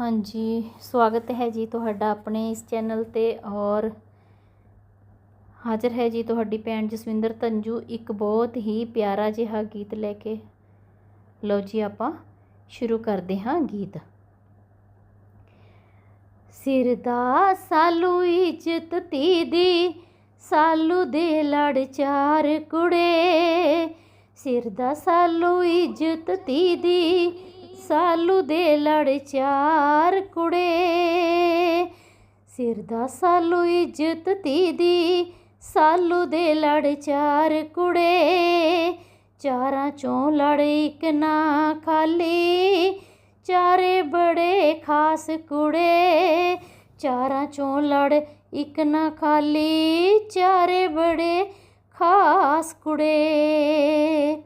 ਹਾਂਜੀ, ਸਵਾਗਤ ਹੈ ਜੀ ਤੁਹਾਡਾ ਆਪਣੇ ਇਸ ਚੈਨਲ ਤੇ ਔਰ ਹਾਜ਼ਰ ਹੈ ਜੀ ਤੁਹਾਡੀ ਭੈਣ ਜਸਵਿੰਦਰ ਤੰਜੂ ਇੱਕ ਬਹੁਤ ਹੀ ਪਿਆਰਾ ਜਿਹਾ ਗੀਤ ਲੈ ਕੇ। ਲਓ ਜੀ ਆਪਾਂ ਸ਼ੁਰੂ ਕਰਦੇ ਹਾਂ ਗੀਤ। ਸਿਰ ਦਾ ਸਾਲੂ ਇੱਜ਼ਤ ਤੀ ਦੀ ਸਾਲੂ ਦੇ ਲੜ ਚਾਰ ਕੁੜੇ। ਸਿਰ ਦਾ ਸਾਲੂ ਇੱਜ਼ਤ ਤੀ ਦੀ ਸਾਲੂ ਦੇ ਲੜ ਚਾਰ ਕੁੜੇ। ਸਿਰ ਦਾ ਸਾਲੂ ਇੱਜ਼ਤ ਤੀ ਦੀ, ਸਾਲੂ ਦੇ ਲੜ ਚਾਰ ਕੁੜੇ। ਚਾਰਾਂ ਚੋਂ ਲੜ ਇੱਕ ਨਾ ਖਾਲੀ, ਚਾਰੇ ਬੜੇ ਖਾਸ ਕੁੜੇ। ਚਾਰਾਂ ਚੋਂ ਲੜ ਇੱਕ ਨਾ ਖਾਲੀ, ਚਾਰੇ ਬੜੇ ਖਾਸ ਕੁੜੇ।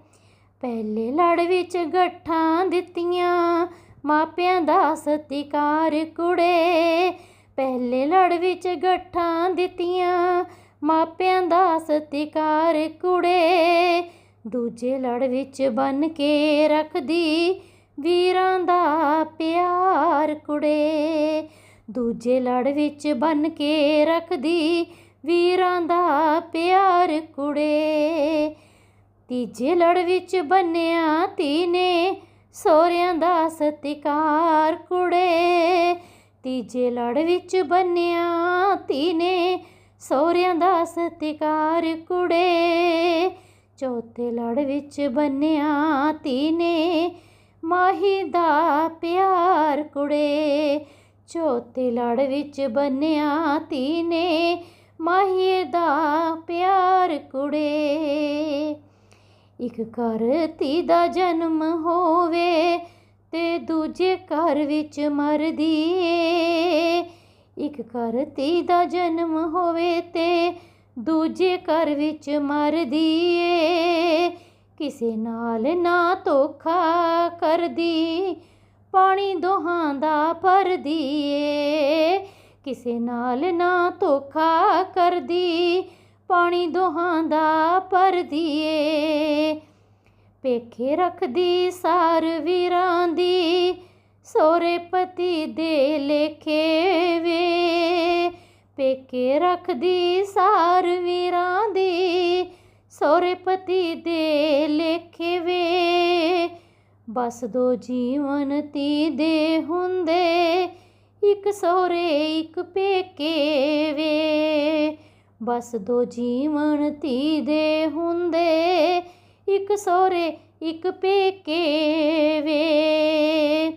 ਪਹਿਲੇ ਲੜ ਵਿੱਚ ਗੱਠਾਂ ਦਿੱਤੀਆਂ। ਮਾਪਿਆਂ ਦਾ ਸਤਿਕਾਰ ਕੁੜੇ, ਪਹਿਲੇ ਲੜ ਵਿੱਚ ਗੱਠਾਂ ਦਿੱਤੀਆਂ। ਮਾਪਿਆਂ ਦਾ ਸਤਿਕਾਰ ਕੁੜੇ, ਦੂਜੇ ਲੜ ਵਿੱਚ ਬਨ ਕੇ ਰੱਖਦੀ ਵੀਰਾਂ ਦਾ ਪਿਆਰ ਕੁੜੇ। ਦੂਜੇ ਲੜ ਵਿੱਚ ਬਨ ਕੇ ਰੱਖਦੀ ਵੀਰਾਂ ਦਾ ਪਿਆਰ ਕੁੜੇ। ਤੀਜੇ ਲੜ ਵਿੱਚ ਬੰਨਿਆ ਤੀਨੇ ਨੇ ਸੋਹਰਿਆਂ ਦਾ ਸਤਿਕਾਰ ਕੁੜੇ। ਤੀਜੇ ਲੜ ਵਿੱਚ ਬੰਨਿਆ ਤੀਨੇ ਨੇ ਸੋਹਰਿਆਂ ਦਾ ਸਤਿਕਾਰ ਕੁੜੇ। ਚੌਥੇ ਲੜ ਵਿੱਚ ਬੰਨਿਆ ਤੀਨੇ, ਮਾਹੀ ਦਾ ਪਿਆਰ ਕੁੜੇ। ਚੌਥੇ ਲੜ ਵਿੱਚ ਬੰਨਿਆ ਤੀਨੇ ਨੇ ਮਾਹੀ ਦਾ ਪਿਆਰ ਕੁੜੇ। ਇੱਕ ਘਰ ਧੀ ਦਾ ਜਨਮ ਹੋਵੇ ਤੇ ਦੂਜੇ ਘਰ ਵਿੱਚ ਮਰਦੀ ਏ ਇੱਕ ਘਰ ਧੀ ਦਾ ਜਨਮ ਹੋਵੇ ਤੇ ਦੂਜੇ ਘਰ ਵਿੱਚ ਮਰਦੀ ਏ ਕਿਸੇ ਨਾਲ ਨਾ ਧੋਖਾ ਕਰਦੀ ਪਾਣੀ ਦੋਹਾਂ ਦਾ ਭਰਦੀ ਏ ਕਿਸੇ ਨਾਲ ਨਾ ਧੋਖਾ ਕਰਦੀ ਪਾਣੀ ਦੋਹਾਂ ਦਾ ਭਰਦੀ ਏ ਪੇਖੇ ਰੱਖਦੀ ਸਾਰ ਵੀਰਾਂ ਦੀ ਸੋਰੇ ਪਤੀ ਦੇ ਲੇਖੇ ਵੇ। ਪੇਕੇ ਰੱਖਦੀ ਸਾਰ ਵੀਰਾਂ ਦੀ ਸੋਰੇ ਪਤੀ ਦੇ ਲੇਖੇ ਵੇ। ਬਸ ਦੋ ਜੀਵਨ ਤੀ ਦੇ ਹੁੰਦੇ, ਇੱਕ ਸੋਰੇ ਇੱਕ ਪੇਕੇ ਵੇ ਬਸ ਦੋ ਜੀਵਨ ਧੀ ਦੇ ਹੁੰਦੇ, ਇੱਕ ਸੋਰੇ ਇੱਕ ਪੇਕੇ ਵੇ।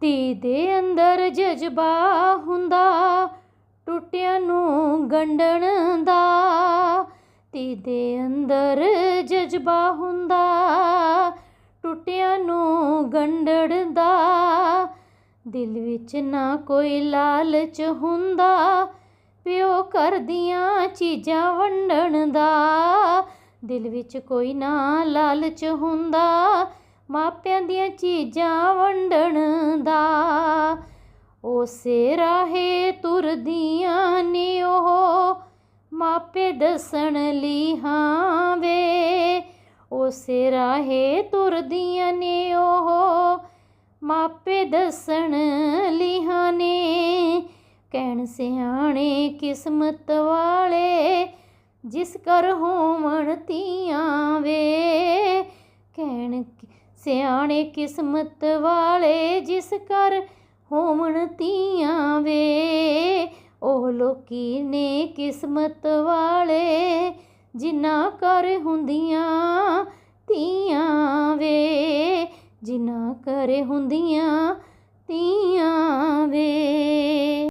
ਧੀ ਦੇ ਅੰਦਰ ਜਜ਼ਬਾ ਹੁੰਦਾ, ਟੁੱਟਿਆਂ ਨੂੰ ਗੰਢਣ ਦਾ। ਧੀ ਦੇ ਅੰਦਰ ਜਜ਼ਬਾ ਹੁੰਦਾ, ਟੁੱਟਿਆਂ ਨੂੰ ਗੰਢਣ ਦਾ। ਦਿਲ ਵਿੱਚ ਨਾ ਕੋਈ ਲਾਲਚ ਹੁੰਦਾ ਪਿਓ ਕਰਦੀਆਂ ਚੀਜ਼ਾਂ ਵੰਡਣ ਦਾ। ਦਿਲ ਵਿੱਚ ਕੋਈ ਨਾ ਲਾਲਚ ਹੁੰਦਾ, ਮਾਪਿਆਂ ਦੀਆਂ ਚੀਜ਼ਾਂ ਵੰਡਣ ਦਾ। ਉਸੇ ਰਾਹੇ ਤੁਰਦੀਆਂ ਨੇ ਉਹ ਮਾਪੇ ਦੱਸਣ ਲਈ, ਹਾਂ ਵੇ। ਉਸੇ ਰਾਹੇ ਤੁਰਦੀਆਂ ਨੇ ਉਹ ਮਾਪੇ ਦੱਸਣ ਲਈ, ਹਾਂ ਨੇ। ਕਹਿਣ, ਸਿਆਣੇ ਕਿਸਮਤ ਵਾਲੇ, ਜਿਸ ਕਰ ਹੋਵਣ ਧੀਆਂ ਵੇ। ਕਹਿਣ, ਸਿਆਣੇ ਕਿਸਮਤ ਵਾਲੇ, ਜਿਸ ਕਰ ਹੋਵਣ ਧੀਆਂ ਵੇ। ਉਹ ਲੋਕੀ ਨੇ ਕਿਸਮਤ ਵਾਲੇ, ਜਿਨ੍ਹਾਂ ਕਰ ਹੁੰਦੀਆਂ ਧੀਆਂ ਵੇ। ਜਿਨ੍ਹਾਂ ਕਰ ਹੁੰਦੀਆਂ ਤੀਆਂ ਵੇ।